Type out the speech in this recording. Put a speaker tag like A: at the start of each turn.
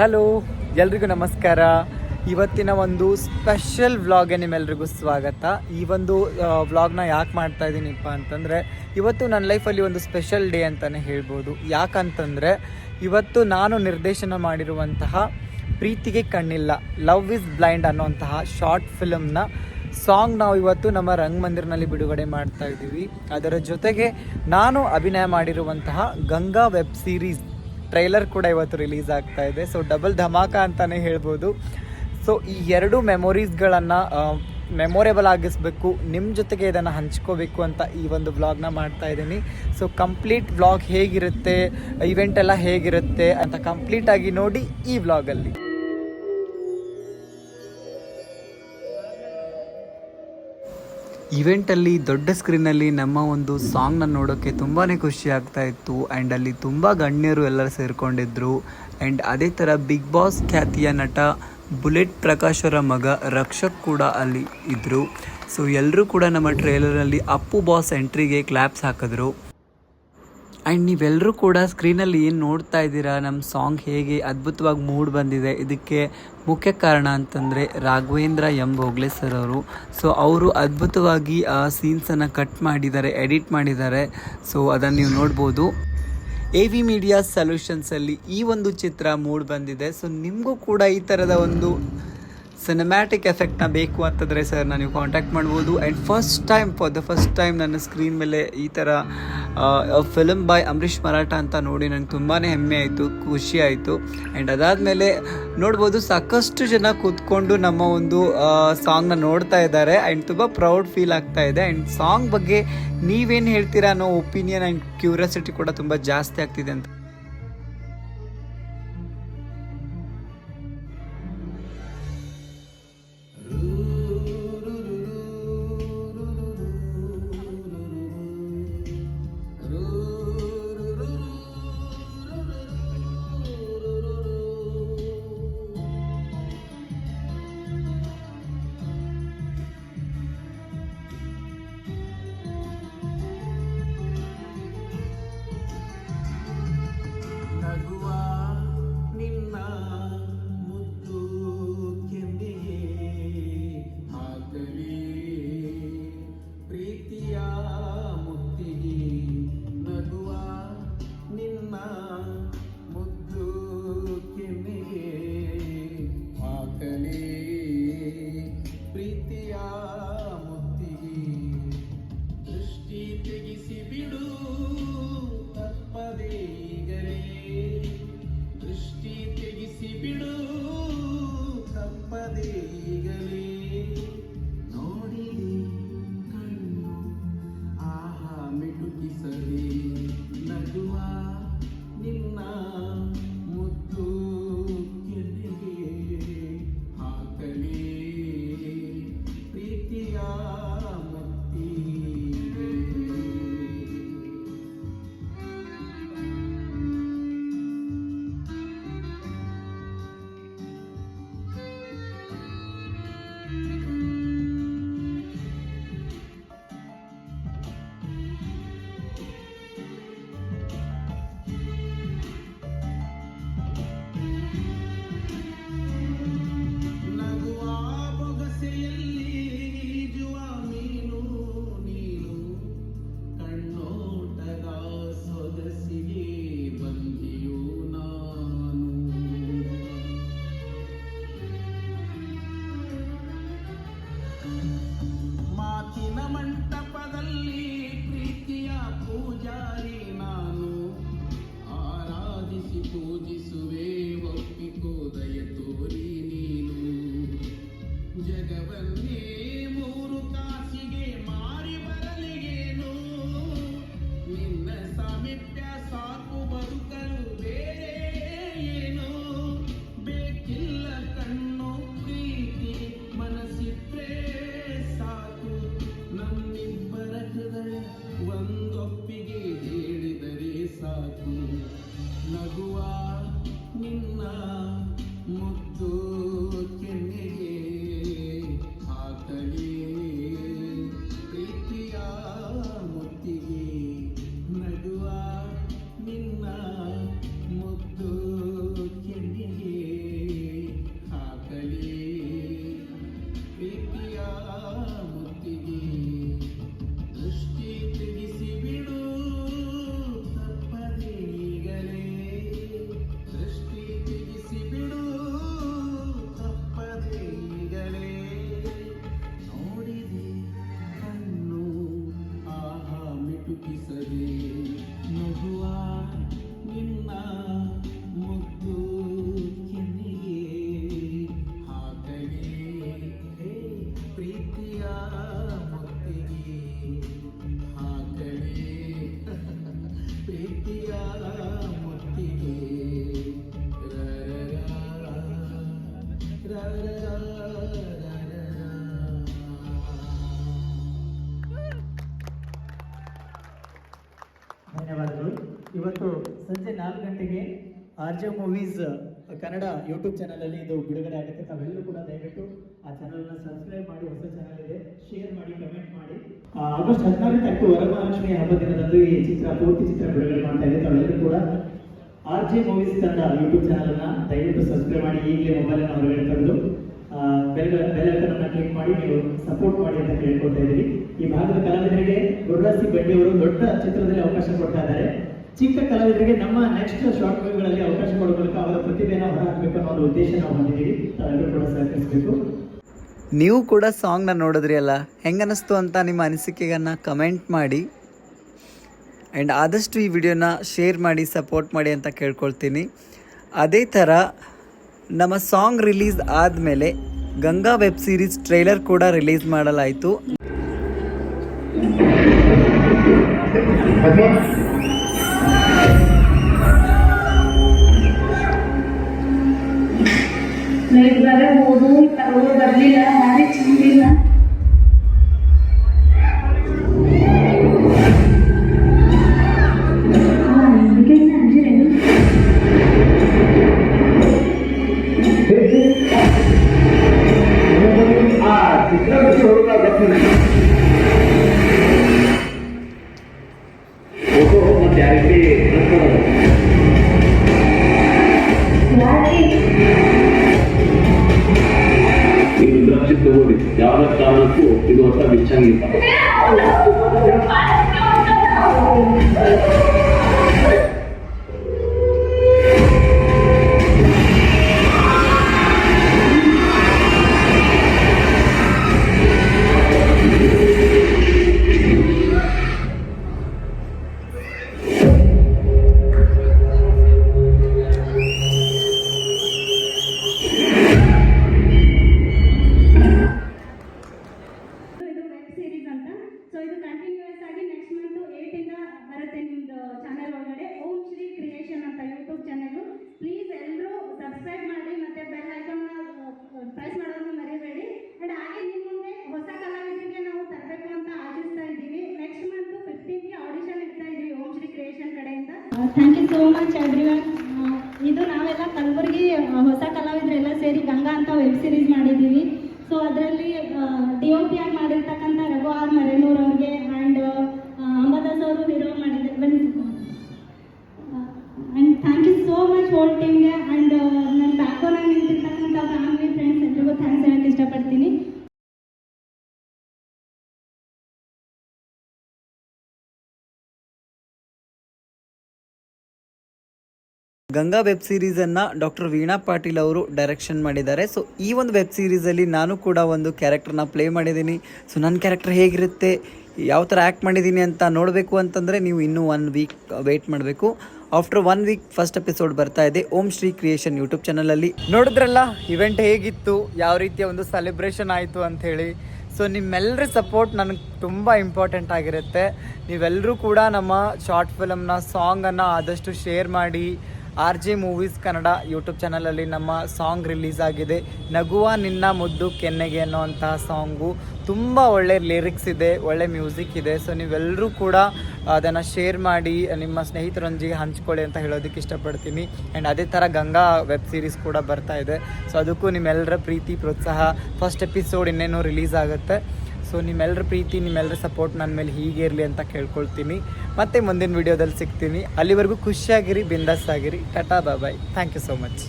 A: Hello, ಎಲ್ರಿಗೂ ನಮಸ್ಕಾರ. ಇವತ್ತಿನ ಒಂದು ಸ್ಪೆಷಲ್ ವ್ಲಾಗ್ಗೆ ನಿಮ್ಮೆಲ್ರಿಗೂ ಸ್ವಾಗತ. ಈ ಒಂದು ವ್ಲಾಗ್ನ ಯಾಕೆ ಮಾಡ್ತಾ ಇದ್ದೀನಿಪ್ಪ ಅಂತಂದರೆ, ಇವತ್ತು ನನ್ನ ಲೈಫಲ್ಲಿ ಒಂದು ಸ್ಪೆಷಲ್ ಡೇ ಅಂತಲೇ ಹೇಳ್ಬೋದು. ಯಾಕಂತಂದರೆ, ಇವತ್ತು ನಾನು ನಿರ್ದೇಶನ ಮಾಡಿರುವಂತಹ ಪ್ರೀತಿಗೆ ಕಣ್ಣಿಲ್ಲ ಲವ್ ಇಸ್ ಬ್ಲೈಂಡ್ ಅನ್ನೋಂತಹ ಶಾರ್ಟ್ ಫಿಲಮ್ನ ಸಾಂಗ್ ನಾವು ಇವತ್ತು ನಮ್ಮ ರಂಗಮಂದಿರನಲ್ಲಿ ಬಿಡುಗಡೆ ಮಾಡ್ತಾ ಇದ್ದೀವಿ ಅದರ ಜೊತೆಗೆ ನಾನು ಅಭಿನಯ ಮಾಡಿರುವಂತಹ ಗಂಗಾ ವೆಬ್ ಸೀರೀಸ್ ಟ್ರೈಲರ್ ಕೂಡ ಇವತ್ತು ರಿಲೀಸ್ ಆಗ್ತಾ ಇದೆ. ಸೊ ಡಬಲ್ ಧಮಾಕ ಅಂತಲೇ ಹೇಳ್ಬೋದು. ಸೊ ಈ ಎರಡು ಮೆಮೊರೀಸ್ಗಳನ್ನು ಮೆಮೊರೇಬಲ್ ಆಗಿಸ್ಬೇಕು ನಿಮ್ಮ ಜೊತೆಗೆ ಇದನ್ನು ಹಂಚ್ಕೋಬೇಕು ಅಂತ ಈ ಒಂದು ವ್ಲಾಗ್ನ ಮಾಡ್ತಾ ಇದ್ದೀನಿ ಸೊ ಕಂಪ್ಲೀಟ್ ವ್ಲಾಗ್ ಹೇಗಿರುತ್ತೆ ಇವೆಂಟ್ ಎಲ್ಲ ಹೇಗಿರುತ್ತೆ ಅಂತ ಕಂಪ್ಲೀಟಾಗಿ ನೋಡಿ ಈ ವ್ಲಾಗಲ್ಲಿ ಇವೆಂಟಲ್ಲಿ ದೊಡ್ಡ ಸ್ಕ್ರೀನಲ್ಲಿ ನಮ್ಮ ಒಂದು ಸಾಂಗ್ನ ನೋಡೋಕ್ಕೆ ತುಂಬಾ ಖುಷಿ ಆಗ್ತಾ ಇತ್ತು ಆ್ಯಂಡ್ ಅಲ್ಲಿ ತುಂಬ ಗಣ್ಯರು ಎಲ್ಲರೂ ಸೇರಿಕೊಂಡಿದ್ರು ಆ್ಯಂಡ್ ಅದೇ ಥರ ಬಿಗ್ ಬಾಸ್ ಖ್ಯಾತಿಯ ನಟ ಬುಲೆಟ್ ಪ್ರಕಾಶ್ ಅವರ ಮಗ ರಕ್ಷಕ್ ಕೂಡ ಅಲ್ಲಿ ಇದ್ದರು ಸೊ ಎಲ್ಲರೂ ಕೂಡ ನಮ್ಮ ಟ್ರೇಲರಲ್ಲಿ ಅಪ್ಪು ಬಾಸ್ ಎಂಟ್ರಿಗೆ ಕ್ಲಾಪ್ಸ್ ಹಾಕಿದ್ರು. ಆ್ಯಂಡ್ ನೀವೆಲ್ಲರೂ ಕೂಡ ಸ್ಕ್ರೀನಲ್ಲಿ ಏನು ನೋಡ್ತಾ ಇದ್ದೀರಾ? ನಮ್ಮ ಸಾಂಗ್ ಹೇಗೆ ಅದ್ಭುತವಾಗಿ ಮೂಡ್ ಬಂದಿದೆ. ಇದಕ್ಕೆ ಮುಖ್ಯ ಕಾರಣ ಅಂತಂದರೆ ರಾಘವೇಂದ್ರ ಎಂ ಸರ್ ಅವರು. ಸೊ ಅವರು ಅದ್ಭುತವಾಗಿ ಆ ಸೀನ್ಸನ್ನು ಕಟ್ ಮಾಡಿದ್ದಾರೆ ಎಡಿಟ್ ಮಾಡಿದ್ದಾರೆ. ಸೊ ಅದನ್ನು ನೀವು ನೋಡ್ಬೋದು. ಎ ವಿ ಮೀಡಿಯಾ ಸೊಲ್ಯೂಷನ್ಸಲ್ಲಿ ಈ ಒಂದು ಚಿತ್ರ ಮೂಡ್ ಬಂದಿದೆ. ಸೊ ನಿಮಗೂ ಕೂಡ ಈ ಥರದ ಒಂದು ಸಿನಿಮ್ಯಾಟಿಕ್ ಎಫೆಕ್ಟ್ನ ಬೇಕು ಅಂತಂದರೆ ಸರ್ ನಾನು ನೀವು ಕಾಂಟ್ಯಾಕ್ಟ್ ಮಾಡ್ಬೋದು. And first time for the first time ನನ್ನ ಸ್ಕ್ರೀನ್ ಮೇಲೆ ಈ ಥರ ಫಿಲಮ್ ಬಾಯ್ ಅಂಬರೀಷ್ ಮರಾಠ ಅಂತ ನೋಡಿ ನನಗೆ ತುಂಬಾ ಹೆಮ್ಮೆ ಆಯಿತು, ಖುಷಿ ಆಯಿತು. ಆ್ಯಂಡ್ ಅದಾದಮೇಲೆ ನೋಡ್ಬೋದು ಸಾಕಷ್ಟು ಜನ ಕೂತ್ಕೊಂಡು ನಮ್ಮ ಒಂದು ಸಾಂಗ್ನ ನೋಡ್ತಾ ಇದ್ದಾರೆ. ಆ್ಯಂಡ್ ತುಂಬ ಪ್ರೌಡ್ ಫೀಲ್ ಆಗ್ತಾ ಇದೆ. ಆ್ಯಂಡ್ ಸಾಂಗ್ ಬಗ್ಗೆ ನೀವೇನು ಹೇಳ್ತೀರಾ ಅನ್ನೋ ಒಪಿನಿಯನ್ ಆ್ಯಂಡ್ ಕ್ಯೂರಿಯಾಸಿಟಿ ಕೂಡ ತುಂಬ ಜಾಸ್ತಿ ಆಗ್ತಿದೆ ಅಂತ.
B: ಮಂಟಪದಲ್ಲಿ ಇವತ್ತು ಸಂಜೆ ನಾಲ್ಕು ಗಂಟೆಗೆ R J Movies Kannada YouTube ಚಾನಲಲ್ಲಿ ಇದು ಬಿಡುಗಡೆ ಆಗುತ್ತೆ. ತಾವೆಲ್ಲರೂ ಕೂಡ ದಯವಿಟ್ಟು ಆ ಚಾನಲ್ನ ಸಬ್ಸ್ಕ್ರೈಬ್ ಮಾಡಿ, ಹೊಸ ಚಾನಲ್ ಇದೆ ಶೇರ್ ಮಾಡಿ ಕಮೆಂಟ್ ಮಾಡಿ. ಆಗಸ್ಟ್ ಹದಿನಾಲ್ಕು ವರಮಹಾಲಕ್ಷ್ಮಿ ಹಬ್ಬ ದಿನದಂದು ಈ ಚಿತ್ರ, ಪೂರ್ತಿ ಚಿತ್ರ ಬಿಡುಗಡೆ ಮಾಡ್ತಾ ಇದೆ ತಾವೆಲ್ಲರೂ ಕೂಡ R J Movies Kannada YouTube ಚಾನಲ್ನ ದಯವಿಟ್ಟು ಸಬ್ಸ್ಕ್ರೈಬ್ ಮಾಡಿ, ಈಗಲೇ ಮೊಬೈಲನ್ನು ಹೊರಗಡೆ ತಂದು ಬೆಲ್ ಬೆಲ್ ಐಕನ್ನ ಕ್ಲಿಕ್ ಮಾಡಿ, ನೀವು ಸಪೋರ್ಟ್ ಮಾಡಿ ಅಂತ ಕೇಳ್ಕೊಳ್ತಾ ಇದ್ದೀವಿ. ಈ ಭಾಗದ ಕಲಾವಿದರಿಗೆ ಬಂಡಿಯವರು ದೊಡ್ಡ ಚಿತ್ರದಲ್ಲಿ ಅವಕಾಶ ಕೊಡ್ತಾ ಇದ್ದಾರೆ. ಚಿಕ್ಕ ಕಲಾವಿದರಿಗೆ ನಮ್ಮ ನೆಕ್ಸ್ಟ್ ಶಾರ್ಟ್ ಫಿಲ್ಮ್ಗಳಲ್ಲಿ ಅವಕಾಶ ಕೊಡಬೇಕು ಮೂಲಕ ಅವರ ಪ್ರತಿಭೆಯನ್ನು ಹೊರಹಾಕಬೇಕು ಅನ್ನೋ ಒಂದು ಉದ್ದೇಶ ನಾವು ಹೊಂದಿದ್ದೀವಿ. ತಾವೆಲ್ಲರೂ ಕೂಡ ಸಹಕರಿಸಬೇಕು.
A: ನೀವು ಕೂಡ ಸಾಂಗ್ನ ನೋಡಿದ್ರಿ ಅಲ್ಲ? ಹೆಂಗನಿಸ್ತು ಅಂತ ನಿಮ್ಮ ಅನಿಸಿಕೆಗಳನ್ನ ಕಮೆಂಟ್ ಮಾಡಿ. ಆ್ಯಂಡ್ ಆದಷ್ಟು ಈ ವಿಡಿಯೋನ ಶೇರ್ ಮಾಡಿ ಸಪೋರ್ಟ್ ಮಾಡಿ ಅಂತ ಕೇಳ್ಕೊಳ್ತೀನಿ. ಅದೇ ಥರ ನಮ್ಮ ಸಾಂಗ್ ರಿಲೀಸ್ ಆದಮೇಲೆ ಗಂಗಾ ವೆಬ್ ಸೀರೀಸ್ ಟ್ರೈಲರ್ ಕೂಡ ರಿಲೀಸ್ ಮಾಡಲಾಯಿತು.
C: வரல மேரேஜ் முடியல Yeah.
D: ಫೋಟೋ ಮತ್ತೆ ಯಾರಿಗೆ
C: ಯಾಕೆ
D: ನೀವು ದ್ರಾಕ್ಷಿ ತಗೊಳ್ಳಿ ಯಾವುದೇ ಕಾರಣಕ್ಕೂ ಇದು ಹೊಸ ಬಿಚ್ಚಂಗಿಲ್ಲ
C: thank you so much everyone ಇದು ನಾವೆಲ್ಲ ಕಲಬುರಗಿ ಹೊಸ ಕಲಾವಿದರೆಲ್ಲ ಸೇರಿ ಗಂಗಾ ಅಂತ ವೆಬ್ ಸಿರೀಸ್ ಮಾಡಿದ್ದೀವಿ. ಸೊ ಅದರಲ್ಲಿ ಡಿ ಒ ಪಿ ಆಗಿ ಮಾಡಿರ್ತಕ್ಕಂಥ ರಘು ಆರ್ ಮರೇನೂರ್
A: ಗಂಗಾ ವೆಬ್ ಸೀರೀಸನ್ನು ಡಾಕ್ಟರ್ ವೀಣಾ ಪಾಟೀಲ್ ಅವರು ಡೈರೆಕ್ಷನ್ ಮಾಡಿದ್ದಾರೆ. ಸೊ ಈ ಒಂದು ವೆಬ್ ಸೀರೀಸಲ್ಲಿ ನಾನು ಕೂಡ ಒಂದು ಕ್ಯಾರೆಕ್ಟರ್ನ ಪ್ಲೇ ಮಾಡಿದ್ದೀನಿ. ಸೊ ನನ್ನ ಕ್ಯಾರೆಕ್ಟರ್ ಹೇಗಿರುತ್ತೆ, ಯಾವ ಥರ ಆ್ಯಕ್ಟ್ ಮಾಡಿದ್ದೀನಿ ಅಂತ ನೋಡಬೇಕು ಅಂತಂದರೆ ನೀವು ಇನ್ನೂ ಒನ್ ವೀಕ್ ವೇಟ್ ಮಾಡಬೇಕು. After one week first episode ಬರ್ತಾ ಇದೆ ಓಂ ಶ್ರೀ ಕ್ರಿಯೇಷನ್ ಯೂಟ್ಯೂಬ್ ಚಾನಲಲ್ಲಿ ನೋಡಿದ್ರಲ್ಲ ಇವೆಂಟ್ ಹೇಗಿತ್ತು, ಯಾವ ರೀತಿಯ ಒಂದು ಸೆಲೆಬ್ರೇಷನ್ ಆಯಿತು ಅಂಥೇಳಿ ಸೊ ನಿಮ್ಮೆಲ್ಲರ ಸಪೋರ್ಟ್ ನನಗೆ ತುಂಬ ಇಂಪಾರ್ಟೆಂಟ್ ಆಗಿರುತ್ತೆ. ನೀವೆಲ್ಲರೂ ಕೂಡ ನಮ್ಮ ಶಾರ್ಟ್ ಫಿಲಮ್ನ ಸಾಂಗನ್ನು ಆದಷ್ಟು ಶೇರ್ ಮಾಡಿ R J Movies Kannada YouTube ಚಾನಲಲ್ಲಿ ನಮ್ಮ ಸಾಂಗ್ ರಿಲೀಸ್ ಆಗಿದೆ. ನಗುವ ನಿನ್ನ ಮುದ್ದು ಕೆನ್ನೆಗೆ ಅನ್ನೋವಂತಹ ಸಾಂಗು. ತುಂಬ ಒಳ್ಳೆ ಲಿರಿಕ್ಸ್ ಇದೆ, ಒಳ್ಳೆ ಮ್ಯೂಸಿಕ್ ಇದೆ. ಸೊ ನೀವೆಲ್ಲರೂ ಕೂಡ ಅದನ್ನು ಶೇರ್ ಮಾಡಿ, ನಿಮ್ಮ ಸ್ನೇಹಿತರೊಂದಿಗೆ ಹಂಚ್ಕೊಳ್ಳಿ ಅಂತ ಹೇಳೋದಕ್ಕೆ ಇಷ್ಟಪಡ್ತೀನಿ. ಆ್ಯಂಡ್ ಅದೇ ಥರ ಗಂಗಾ ವೆಬ್ ಸೀರೀಸ್ ಕೂಡ ಬರ್ತಾ ಇದೆ. ಸೊ ಅದಕ್ಕೂ ನಿಮ್ಮೆಲ್ಲರ ಪ್ರೀತಿ, ಪ್ರೋತ್ಸಾಹ. ಫಸ್ಟ್ ಎಪಿಸೋಡ್ ಇನ್ನೇನು ರಿಲೀಸ್ ಆಗುತ್ತೆ. ಸೊ ನಿಮ್ಮೆಲ್ಲರ ಪ್ರೀತಿ ನಿಮ್ಮೆಲ್ಲರ ಸಪೋರ್ಟ್ ನನ್ನ ಮೇಲೆ ಹೀಗೆ ಇರಲಿ ಅಂತ ಕೇಳ್ಕೊಳ್ತೀನಿ. ಮತ್ತೆ ಮುಂದಿನ ವಿಡಿಯೋದಲ್ಲಿ ಸಿಗ್ತೀನಿ. ಅಲ್ಲಿವರೆಗೂ ಖುಷಿಯಾಗಿರಿ, ಬಿಂದಾಸ್ ಆಗಿರಿ. Tata bye thank you so much